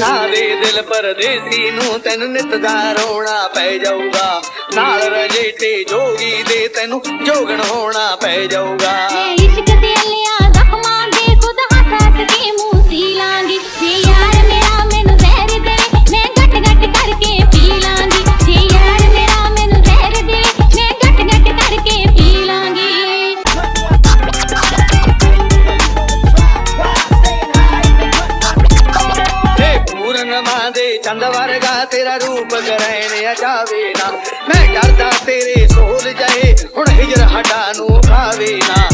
ਨਾਲੇ ਦਿਲ ਪਰਦੇਸੀ ਨੂੰ ਤੈਨੂੰ ਨਿਤ ਦਾ ਰੋਣਾ ਪੈ ਜਾਊਗਾ। ਨਾਲ ਰਜੇ ਤੇ ਜੋਗੀ ਦੇ ਤੈਨੂੰ ਜੋਗਣ ਹੋਣਾ ਪੈ ਜਾਊਗਾ। ਪੂਰਨਮਾ ਦੇ ਚੰਦ ਵਰਗਾ ਤੇਰਾ ਰੂਪ ਗਰਹਿਣ ਜਾਵੇ ਨਾ ਮੈਂ ਡਰਦਾ ਤੇਰੇ ਸੋਲ ਜਾਏ ਹੁਣ ਹਿਜਰ ਹਟਾ ਨੂੰ ਖਾਵੇ ਨਾ